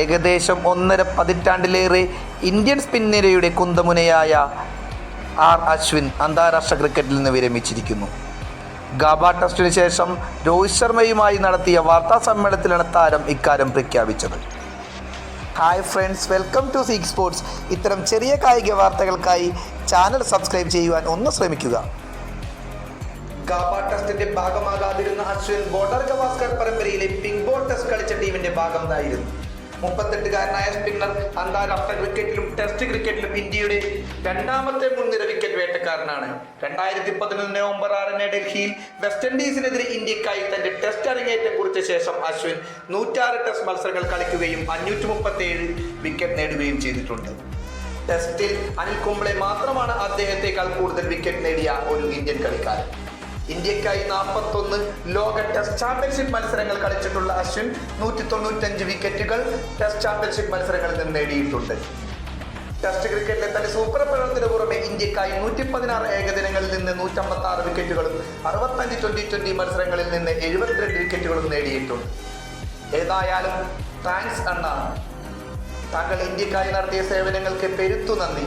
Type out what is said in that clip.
ഏകദേശം ഒന്നര പതിറ്റാണ്ടിലേറെ ഇന്ത്യൻ സ്പിൻ നിരയുടെ കുന്തമുനയായ ആർ അശ്വിൻ അന്താരാഷ്ട്ര ക്രിക്കറ്റിൽ നിന്ന് വിരമിച്ചിരിക്കുന്നു. ഗാബ ടെസ്റ്റിന് ശേഷം രോഹിത് ശർമ്മയുമായി നടത്തിയ വാർത്താ സമ്മേളനത്തിലാണ് താരം ഇക്കാര്യം പ്രഖ്യാപിച്ചത്. Hi friends welcome to seek sports ഇത്തരം ചെറിയ കായിക വാർത്തകൾക്കായി ചാനൽ സബ്സ്ക്രൈബ് ചെയ്യുവാൻ ഒന്ന് ശ്രമിക്കുക. ഗാബ ടെസ്റ്റിന്റെ ഭാഗമാകാതിരുന്ന അശ്വിൻ ബോർഡർ ഗവാസ്കർ പരമ്പരയിലെ പിങ്ക് ബോൾ ടെസ്റ്റ് കളിച്ച ടീമിന്റെ ഭാഗമായിരുന്നു. മുപ്പത്തെട്ടുകാരനായ സ്പിന്നർ അന്താരാഷ്ട്ര ക്രിക്കറ്റിലും ടെസ്റ്റ് ക്രിക്കറ്റിലും ഇന്ത്യയുടെ രണ്ടാമത്തെ മുൻനിര വിക്കറ്റ് വേട്ടക്കാരനാണ്. രണ്ടായിരത്തി പതിനൊന്ന് നവംബർ ആറിന് ഡൽഹിയിൽ വെസ്റ്റ് ഇൻഡീസിനെതിരെ ഇന്ത്യക്കായി തന്റെ ടെസ്റ്റ് അരങ്ങേറ്റം കുറിച്ച ശേഷം അശ്വിൻ നൂറ്റാറ് ടെസ്റ്റ് മത്സരങ്ങൾ കളിക്കുകയും അഞ്ഞൂറ്റി മുപ്പത്തി ഏഴ് വിക്കറ്റ് നേടുകയും ചെയ്തിട്ടുണ്ട്. ടെസ്റ്റിൽ അനിൽ കുംബ്ലെ മാത്രമാണ് അദ്ദേഹത്തെക്കാൾ കൂടുതൽ വിക്കറ്റ് നേടിയ ഒരു ഇന്ത്യൻ കളിക്കാരൻ. ഇന്ത്യക്കായി നാൽപ്പത്തൊന്ന് ലോക ടെസ്റ്റ് ചാമ്പ്യൻഷിപ്പ് മത്സരങ്ങൾ കളിച്ചിട്ടുള്ള അശ്വിൻ നൂറ്റി തൊണ്ണൂറ്റഞ്ച് വിക്കറ്റുകൾ ടെസ്റ്റ് ചാമ്പ്യൻഷിപ്പ് മത്സരങ്ങളിൽ നിന്ന് നേടിയിട്ടുണ്ട്. ടെസ്റ്റ് ക്രിക്കറ്റിലെ തന്റെ സൂപ്പർ പ്രകടനത്തിന് പുറമെ ഇന്ത്യക്കായി നൂറ്റി പതിനാറ് ഏകദിനങ്ങളിൽ നിന്ന് നൂറ്റമ്പത്തി ആറ് വിക്കറ്റുകളും അറുപത്തഞ്ച് ട്വന്റി ട്വന്റി മത്സരങ്ങളിൽ നിന്ന് എഴുപത്തിരണ്ട് വിക്കറ്റുകളും നേടിയിട്ടുണ്ട്. ഏതായാലും താങ്ക്സ് അണ്ണ. താങ്കൾ ഇന്ത്യക്കായി നടത്തിയ സേവനങ്ങൾക്ക് പെരുത്തു നന്ദി.